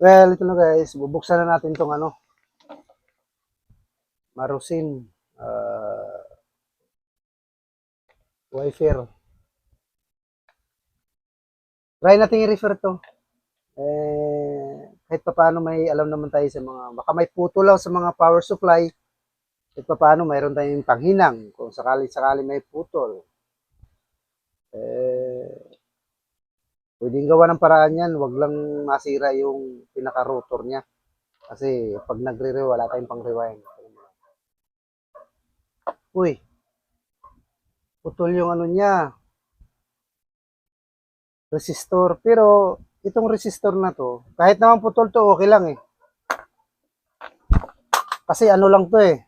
Well, ito na guys, bubuksan na natin tong ano. Marusin. Uh, Wifer. Try natin i-refer to. Eh, kahit pa paano may alam naman tayo sa mga, baka may puto lang sa mga power supply. Kahit pa paano mayroon tayong panghinang kung sakali-sakali may putol. Eh, pwedeng gawa ng paraan yan, wag lang masira yung pinaka-rotor niya. Kasi pag nagre-rew, wala tayong pang-rewind. Uy, putol yung ano niya, resistor. Pero itong resistor na to, kahit naman putol to, okay lang eh. Kasi ano lang to eh.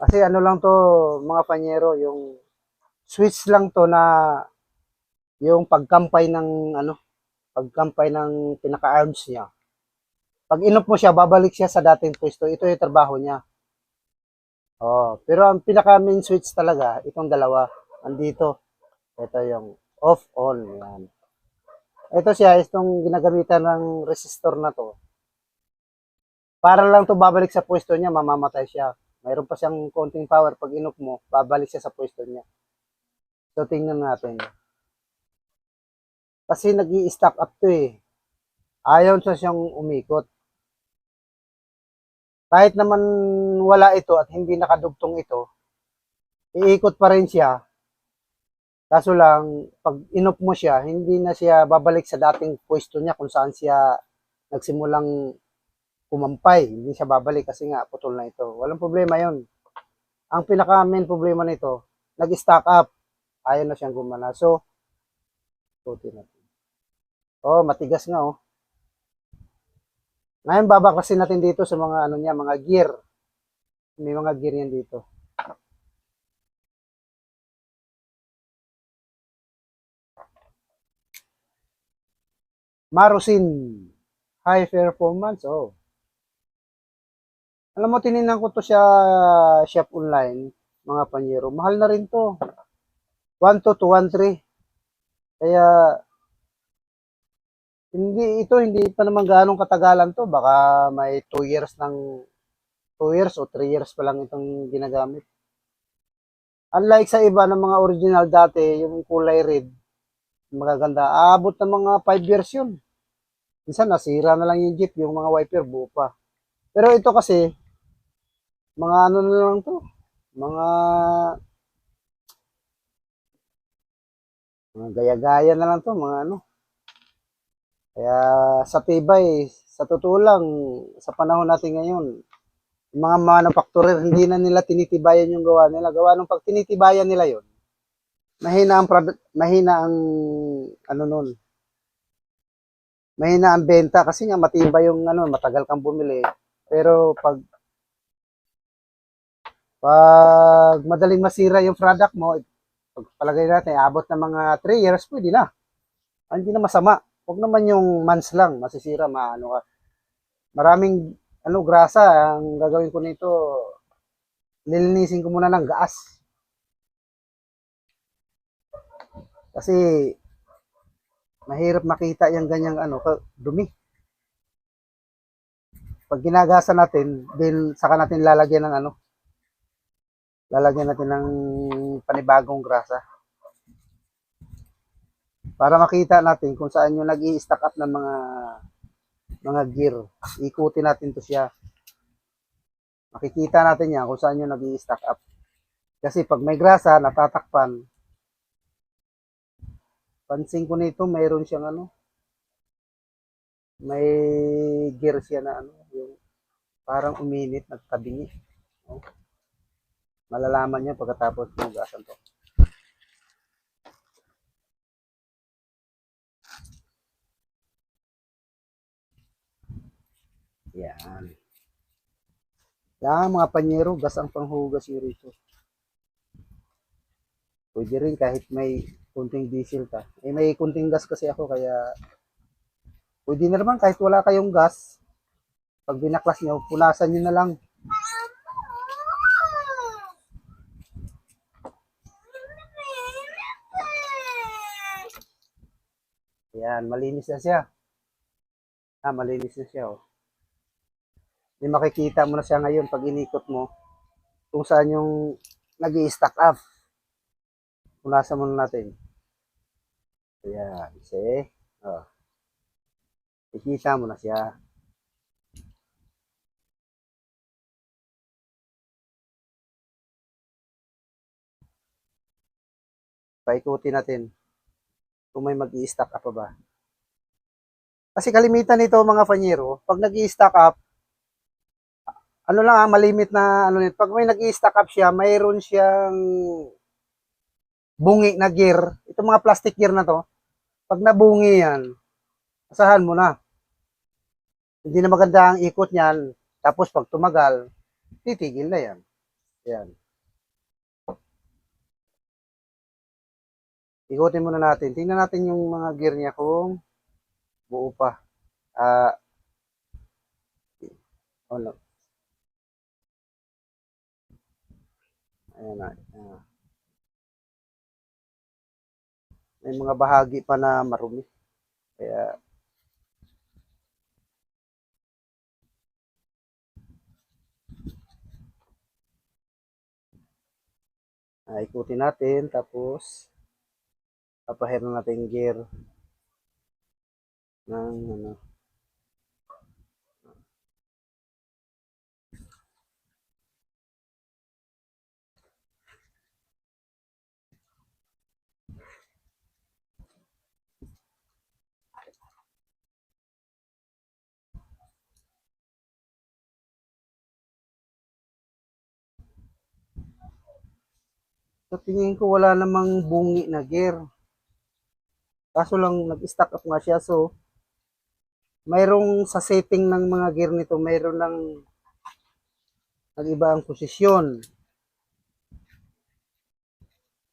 Kasi ano lang to, mga panyero, yung switch lang to na yung pagkampay ng ano, pagkampay ng pinaka-arms niya. Pag inop mo siya, babalik siya sa dating pwesto. Ito yung trabaho niya. Oh, pero ang pinaka main switch talaga, itong dalawa, andito. Ito yung off on yan. Ito siya, itong ginagamitan ng resistor na to. Para lang to babalik sa pwesto niya, mamamatay siya. Mayroon pa siyang konting power pag inop mo, babalik siya sa pwesto niya. So tingnan natin. Kasi nag stack up to eh. Ayaw siya siyang umikot. Kahit naman wala ito at hindi nakadugtong ito, iikot pa rin siya. Kaso lang, pag inop mo siya, hindi na siya babalik sa dating pwesto niya kung saan siya nagsimulang kumampay. Hindi siya babalik kasi nga putol na ito. Walang problema yon. Ang pinaka main problema nito, nag-stack up. Ayaw na siyang gumana. So, puti natin. Oh, matigas nga oh. Ngayon babaklasin natin dito sa mga ano niya, mga gear. May mga gear yan dito. Marusin high performance. Oh. Alam mo, tininan ko to siya shop online, mga panyero. Mahal na rin to. 1 to 213. Kaya, hindi ito, hindi pa naman ganong katagalan to. Baka may 2 years ng 2 years o 3 years pa lang itong ginagamit. Unlike sa iba ng mga original dati, yung kulay red, magaganda. Aabot ng mga 5 years yun. Minsan nasira na lang yung jeep, yung mga wiper buo pa. Pero ito kasi, mga ano na lang to, mga mga gaya-gaya na lang to, mga ano. Kaya sa tibay, sa totoo lang, sa panahon natin ngayon, yung mga manufacturer, hindi na nila tinitibayan yung gawa nila. Gawa nung pag tinitibayan nila yon mahina ang, prod- mahina ang, ano nun, mahina ang benta kasi nga matibay yung ano, matagal kang bumili. Pero pag pag madaling masira yung product mo, pag palagay natin, abot ng mga 3 years, pwede na. Ah, Hindi na masama. Huwag naman yung months lang, masisira, maano ka. Maraming ano, grasa, ang gagawin ko nito, nilinisin ko muna ng gas. Kasi, mahirap makita yung ganyang ano, dumi. Pag ginagasa natin, then saka natin lalagyan ng ano, lalagyan natin ng panibagong grasa. Para makita natin kung saan yung nag stack up ng mga mga gear. Ikutin natin to siya. Makikita natin yan kung saan yung nag stack up. Kasi pag may grasa, natatakpan. Pansin ko nito, mayroon siyang ano, may gear siya na ano, yung parang uminit, nagtabingi. Oh. Malalaman niya pagkatapos hugasan to. Yan. Yan mga panyero, gas ang panghugas yung rito. Pwede rin kahit may kunting diesel ka. Eh may kunting gas kasi ako kaya pwede na naman kahit wala kayong gas. Pag binaklas nyo, punasan nyo na lang. Ayan, malinis na siya. Ah, malinis na siya, oh. Di makikita mo na siya ngayon pag inikot mo kung saan yung nag stack up. Punasan muna natin. Ayan, see? Oh. Ikita mo na siya. Paikutin natin kung may mag stack up pa ba. Kasi kalimitan nito mga fanyero, pag nag stack up, ano lang ah, malimit na ano nito. Pag may nag stack up siya, mayroon siyang bungi na gear. Ito mga plastic gear na to. Pag nabungi yan, asahan mo na. Hindi na maganda ang ikot niyan. Tapos pag tumagal, titigil na yan. Yan. Ikutin muna natin. Tingnan natin yung mga gear niya kung buo pa. Ah, ano. Ayan na. Ayan. May mga bahagi pa na marumi. Kaya, ah, ikutin natin. Tapos, papahir na natin gear ng ano. Sa tingin ko wala namang bungi na gear. Kaso lang nag-stack up nga siya. So mayroong sa setting ng mga gear nito mayroon lang nag-iba ang posisyon.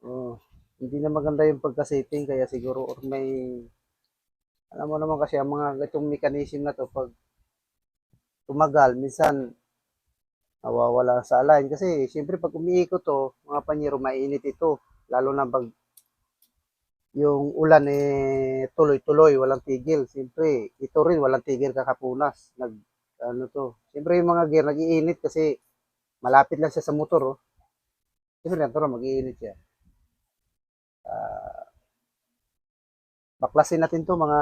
Oh, hindi na maganda yung pagka-setting kaya siguro or may alam mo naman kasi ang mga itong mechanism na to pag tumagal minsan nawawala sa align. Kasi siyempre pag umiikot to mga panyero mainit ito. Lalo na pag yung ulan eh tuloy-tuloy walang tigil. Siyempre ito rin walang tigil kakapunas. Nag ano to siyempre yung mga gear nagiinit kasi malapit lang siya sa motor oh. Siyempre rin mag-iinit siya. Ah, baklasin natin to mga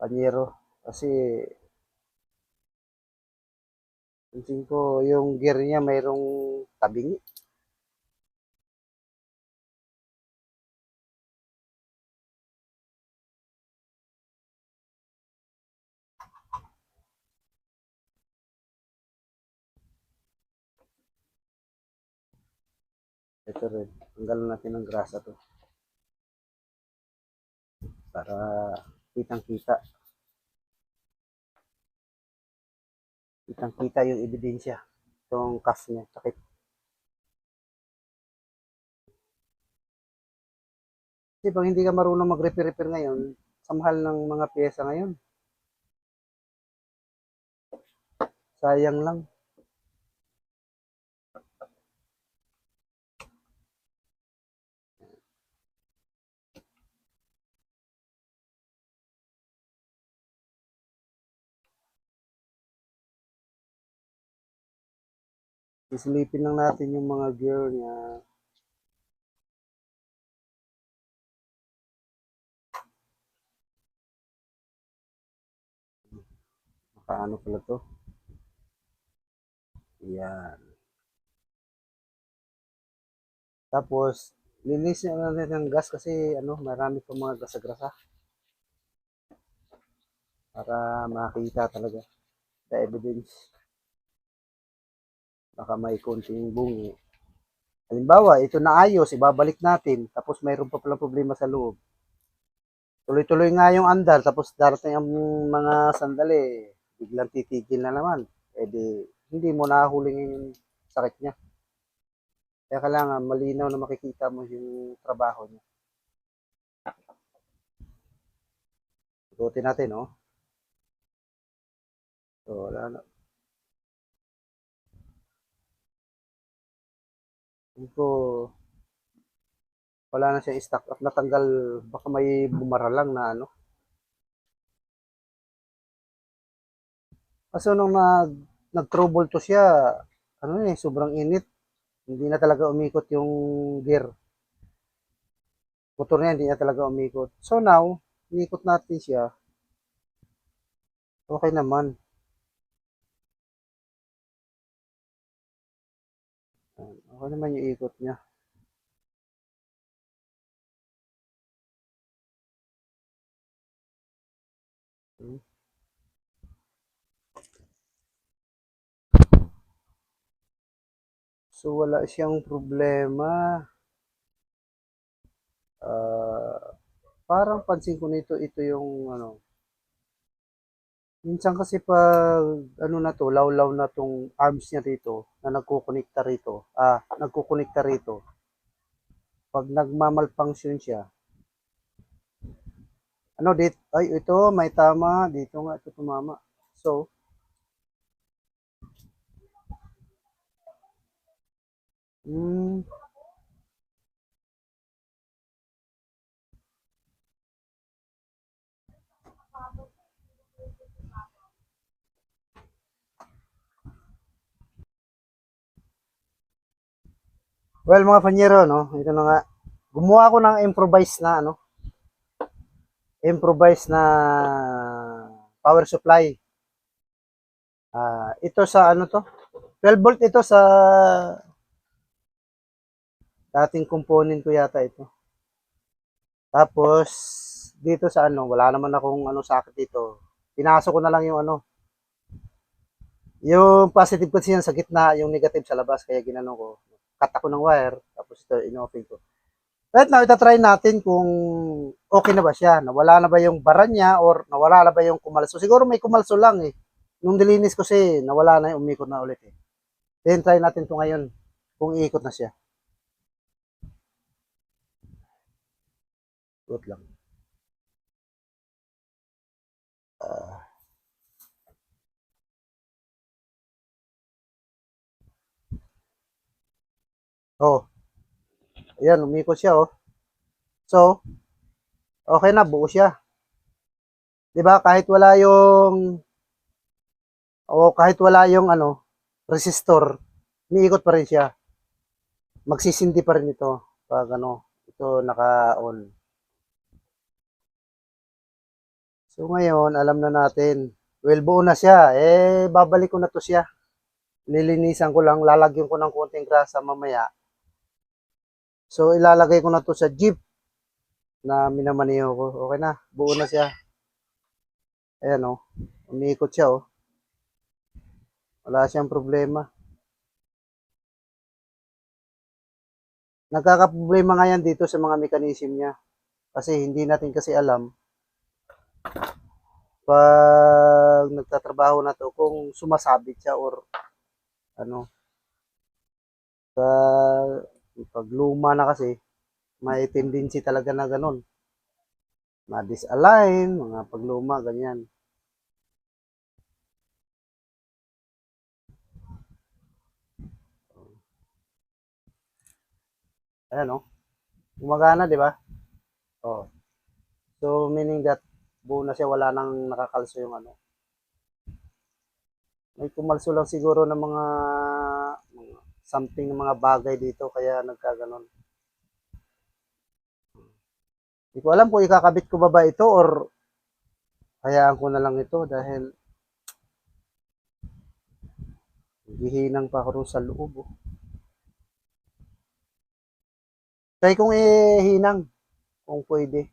panyero. Kasi Pansin ko, yung gear niya mayroong tabingi. Ito rin. Tanggalan natin ng grasa to. Para kitang-kita. Kitang-kita yung ebidensya. Itong cuff niya. Takip. Kasi pag hindi ka marunong mag-repair-repair ngayon, sa mahal ng mga pyesa ngayon. Sayang lang. Isilipin lang natin yung mga gear niya. Nakaano pala to? Yan. Tapos, linis na natin ng gas kasi ano, marami pa mga grasa-grasa. Para makita talaga the evidence. Baka may konting bungi. Halimbawa, ito na ayos, ibabalik natin. Tapos mayroon pa pala problema sa loob. Tuloy-tuloy nga yung andar, tapos darating ang mga sandali, biglang titigil na naman. E di, hindi mo nahulingin yung sakit niya. Kaya kailangan malinaw na makikita mo yung trabaho niya. Ikutin natin, no? So, wala na. Ito, Wala na siyang stock up. Natanggal, baka may bumara lang na ano. Kaso nung nag, nag-trouble to siya, ano eh, sobrang init. Hindi na talaga umikot yung gear. Motor niya, hindi na talaga umikot. So now, inikot natin siya. Okay naman. Okay naman yung ikot niya. So wala siyang problema. Ah, parang pansin ko nito ito yung ano. Minsan kasi pag ano na to, lawlaw na tong arms niya rito na nagkukonekta rito. Ah, nagkukonekta rito. Pag nagmamalfunction siya. Ano dit? Ay, ito may tama dito nga ito tumama. So, hmm, Well, mga panyero, no? Ito na nga. Gumawa ako ng improvise na, ano? Improvise na power supply. Ah, ito sa ano to? 12 volt ito sa dating component ko yata ito. Tapos dito sa ano, wala naman akong ano sakit dito. Pinasok ko na lang yung ano, yung positive kasi yan sa gitna, yung negative sa labas, kaya ginano ko cut ako ng wire, tapos ito, in-open ko. Right now, itatry natin kung okay na ba siya. Nawala na ba yung bara niya or nawala na ba yung kumalso. Siguro may kumalso lang eh. Nung dilinis ko kasi, nawala na umikot na ulit eh. Then, try natin to ngayon kung iikot na siya. Good lang. Ah. Oh. Ayan, umikot siya, oh. So, okay na, buo siya. 'Di ba? Kahit wala yung o kahit wala yung ano, resistor, umiikot pa rin siya. Magsisindi pa rin ito pag ano, ito naka-on. So ngayon, alam na natin. Well, buo na siya. Eh, babalik ko na to siya. Lilinisan ko lang, lalagyan ko ng konting grasa mamaya. So, ilalagay ko na to sa jeep na minamaniho ko. Okay na, buo na siya. Ayan oh. umiikot siya. Oh. Wala siyang problema. Nagkakaproblema nga yan dito sa mga mechanism niya. Kasi hindi natin kasi alam pag nagtatrabaho na to kung sumasabit siya or ano sa pag luma na kasi, may tendency talaga na ganun. Ma-disalign, mga pagluma, ganyan. Ayan o. Oh. Gumagana, di ba? Oh. So, meaning that, buo na siya, wala nang nakakalso yung ano. May kumalso lang siguro ng mga, mga something ng mga bagay dito kaya nagkaganon. Hindi ko alam kung ikakabit ko ba ba ito or hayaan ko na lang ito dahil hihinang pa ako sa loob. Oh. Try kong ihinang kung pwede.